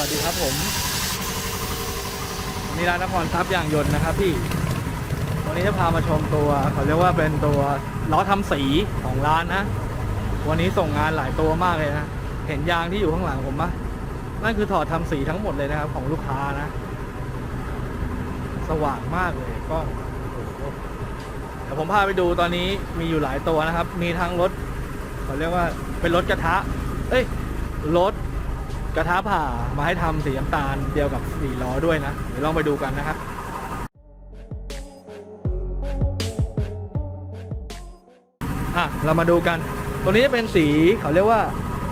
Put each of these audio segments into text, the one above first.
วัสดีครับผมวันนี้ร้านนครทรัพย์ยางยนต์นะครับพี่ วันนี้จะพามาชมตัวเขาเรียกว่าเป็นตัวล้อทำสีของร้านนะ วันนี้ส่งงานหลายตัวมากเลยนะ เห็นยางที่อยู่ข้างหลังผมปะนั่นคือถอดทำสีทั้งหมดเลยนะครับของลูกค้านะ สว่างมากเลยกล้องเดี๋ยวผมพาไปดูตอนนี้มีอยู่หลายตัวนะครับ มีทั้งรถเขาเรียกว่าเป็นรถกระทะ เอ้ยรถ กระทะผ่ามาให้ทำสีน้ำตาลเดียวกับสีล้อด้วยนะเดี๋ยวลองไปดูกันนะครับอะเรามาดูกัน ตัวนี้จะเป็นสีเขาเรียกว่า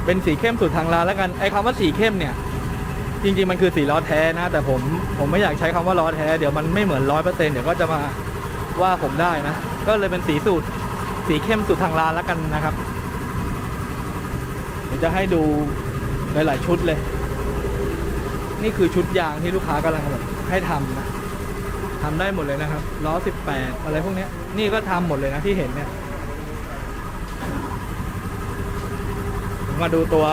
เป็นสีเข้มสุดทางร้านแล้วกันไอ้คำว่าสีเข้มเนี่ย จริงๆมันคือสีล้อแท้นะ แต่ผมผมไม่อยากใช้คำว่าล้อแท้เดี๋ยวมันไม่เหมือนร้อยเปอร์เซ็นต์เดี๋ยวก็จะมาว่าผมได้นะ ก็เลยเป็นสีสูตรสีเข้มสุดทางร้านแล้วกันนะครับเดี๋ยวจะให้ดู หลายๆชุดเลย นี่คือชุดยางที่ลูกค้ากำลังแบบให้ทำนะทำได้หมดเลยนะครับล้อ18 อะไรพวกนี้นี่ก็ทำหมดเลยนะที่เห็นเนี่ยมาดูตัว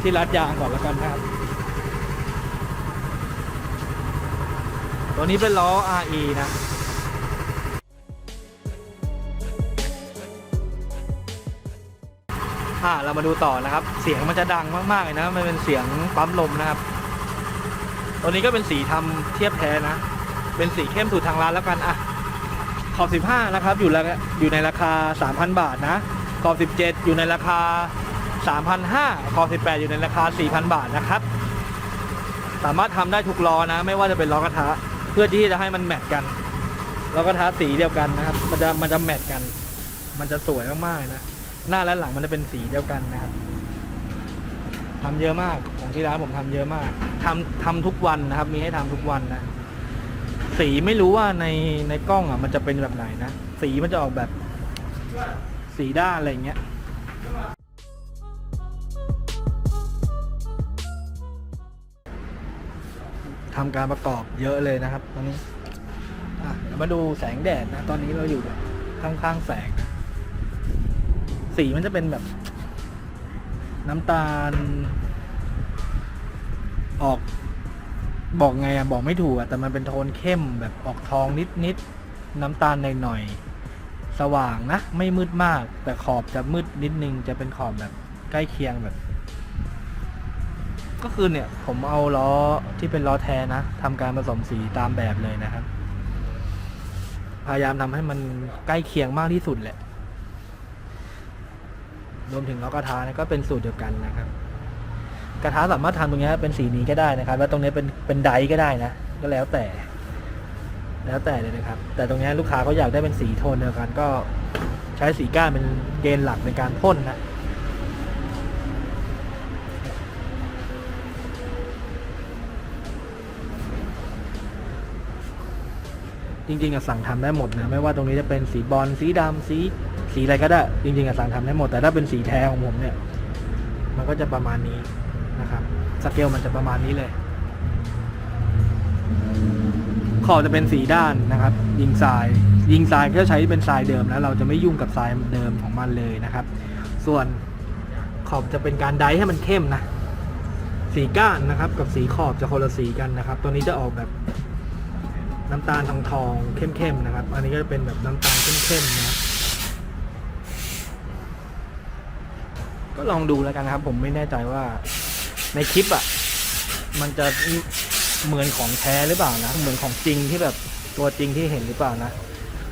ที่รัดยางก่อนแล้วกันนะครับ ตัวนี้เป็นล้อ RE นะ อ่าเรามาดูต่อนะครับ เสียงมันจะดังมากๆเลยนะ มันเป็นเสียงปั๊มลมนะครับ ตัวนี้ก็เป็นสีทำเทียบแท้นะ เป็นสีเข้มสุดทางร้านแล้วกันอะขอบ15 นะครับ อยู่แล้วอยู่ในราคา 3,000 บาทนะขอบ 17 อยู่ในราคา 3,500ขอบ 18 อยู่ในราคา 4,000 บาทนะครับ สามารถทำได้ทุกล้อนะ ไม่ว่าจะเป็นล้อกระทะ เพื่อที่จะให้มันแมทกันล้อกระทะสีเดียวกันนะครับ มันจะมันจะแมทกัน มันจะสวยมากๆเลยนะ หน้าและหลังมันจะเป็นสีเดียวกันนะครับทำเยอะมากของที่ร้านผมทำเยอะมากทำทำทุกวันนะครับ มีให้ทำทุกวันนะ สีไม่รู้ว่าในในกล้องอะ มันจะเป็นแบบไหนนะ สีมันจะออกแบบ สีด้านอะไรเงี้ยทำการประกอบเยอะเลยนะครับตอนนี้อะเดี๋ยวมาดูแสงแดดนะ ตอนนี้เราอยู่แบบข้างๆแสงนะ สีมันจะเป็นแบบ น้ำตาล ออก บอกไงอะบอกไม่ถูกอะแต่มันเป็นโทนเข้มแบบออกทองนิดนิดๆน้ำตาลหน่อยๆสว่างนะ ไม่มืดมาก แต่ขอบจะมืดนิดนึง จะเป็นขอบแบบใกล้เคียงแบบ ก็คือเนี่ย ผมเอาล้อที่เป็นล้อแท้นะทำการผสมสีตามแบบเลยนะครับ พยายามทำให้มันใกล้เคียงมากที่สุดแหละ รวมถึงล้อกระทะเนยก็เป็นสูตรเดียวกันนะครับ กระทะสามารถทำตรงนี้เป็นสีนี้ก็ได้นะครับ แล้วตรงนี้เป็นเป็นไดก็ได้นะ ก็แล้วแต่ แล้วแต่เลยนะครับ แต่ตรงนี้ลูกค้าเขาอยากได้เป็นสีโทนเดียวกันก็ใช้สีก้านเป็นเกณฑ์หลักในการพ่นนะจริงๆอะสั่งทำได้หมดนะ ไม่ว่าตรงนี้จะเป็นสีบอลสีดำสี สีอะไรก็ได้ จริงๆอะสั่งทำได้หมด แต่ถ้าเป็นสีแท้ของผมเนี่ย มันก็จะประมาณนี้นะครับ สเกลมันจะประมาณนี้เลย ขอบจะเป็นสีด้านนะครับ ยิงทราย ยิงทรายก็ใช้เป็นทรายเดิมแล้ว เราจะไม่ยุ่งกับทรายเดิมของมันเลยนะครับ ส่วนขอบจะเป็นการไดให้มันเข้มนะสีก้านนะครับ กับสีขอบจะคนละสีกันนะครับ ตัวนี้จะออกแบบน้ำตาลทองทองๆเข้มๆนะครับ อันนี้ก็จะเป็นแบบน้ำตาลเข้มๆนะ ก็ลองดูแล้วกันนะครับ ผมไม่แน่ใจว่าในคลิปอะ มันจะเหมือนของแท้หรือเปล่านะ เหมือนของจริงที่แบบตัวจริงที่เห็นหรือเปล่านะ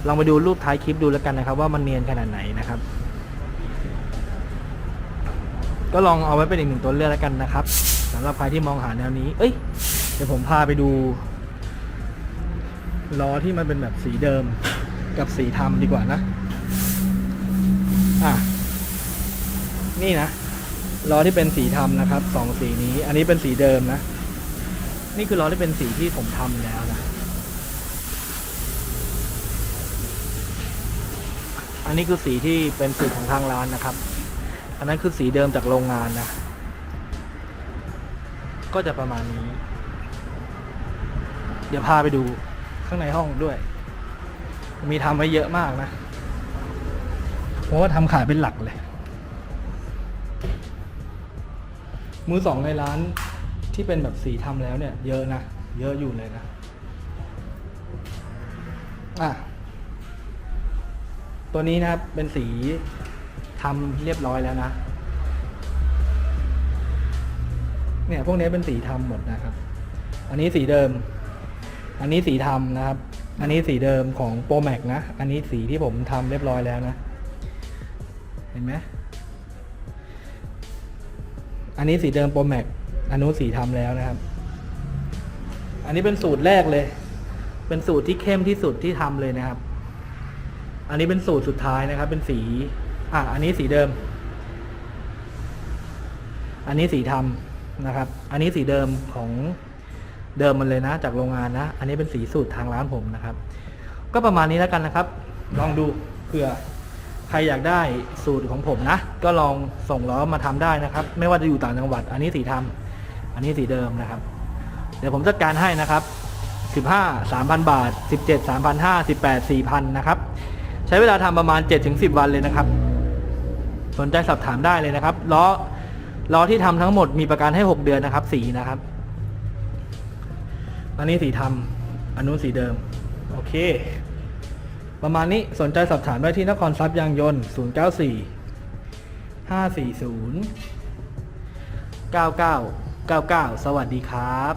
ลองไปดูรูปท้ายคลิปดูแล้วกันนะครับ ว่ามันเนียนขนาดไหนนะครับ ก็ลองเอาไว้เป็นอีกหนึ่งตัวเลือกแล้วกันนะครับสำหรับใครที่มองหาแนวนี้ เอ้ย เดี๋ยวผมพาไปดูล้อที่มันเป็นแบบสีเดิมกับสีทำดีกว่านะอะ นี่นะล้อที่เป็นสีทำนะครับสองสีนี้ อันนี้เป็นสีเดิมนะ นี่คือล้อที่เป็นสีที่ผมทำแล้วนะอันนี้คือสีที่เป็นสูตรของทางร้านนะครับ อันนั้นคือสีเดิมจากโรงงานนะ ก็จะประมาณนี้ เดี๋ยวพาไปดูข้างในห้องด้วย มีทำไว้เยอะมากนะ เพราะว่าทำขายเป็นหลักเลย มือสองในร้านที่เป็นแบบสีทำแล้วเนี่ย เยอะนะ เยอะอยู่เลยนะ อะ ตัวนี้นะครับเป็นสีทำเรียบร้อยแล้วนะ เนี่ย พวกนี้เป็นสีทำหมดนะครับ อันนี้สีเดิม อันนี้สีทำนะครับ อันนี้สีเดิมของโปรแม็กนะ อันนี้สีที่ผมทำเรียบร้อยแล้วนะ เห็นไหม อันนี้สีเดิมโปรแม็กอันนู้นสีทำแล้วนะครับ อันนี้เป็นสูตรแรกเลย เป็นสูตรที่เข้มที่สุดที่ทำเลยนะครับ อันนี้เป็นสูตรสุดท้ายนะครับ เป็นสี อะ อันนี้สีเดิม อันนี้สีทำนะครับ อันนี้สีเดิมของเดิมมันเลยนะ จากโรงงานนะ อันนี้เป็นสีสูตรทางร้านผมนะครับ ก็ประมาณนี้แล้วกันนะครับ ลองดูเผื่อ ใครอยากได้สูตรของผมนะ ก็ลองส่งล้อมาทำได้นะครับ ไม่ว่าจะอยู่ต่างจังหวัด อันนี้สีทำอันนี้สีเดิมนะครับ เดี๋ยวผมจัดการให้นะครับ 15 3,000 บาท 17 3,500 18 4,000นะครับ ใช้เวลาทำประมาณ 7-10 วันเลยนะครับ สนใจสอบถามได้เลยนะครับล้อล้อที่ทำทั้งหมดมีประกันให้ 6 เดือนนะครับ สีนะครับ อันนี้สีทำอันนู้นสีเดิม โอเค ประมาณนี้สนใจสอบถามได้ที่นครทรัพย์ยางยนต์ 094 540 9999 สวัสดีครับ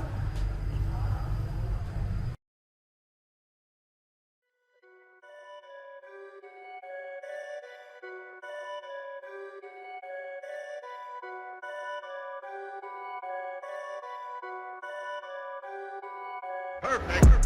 Perfect.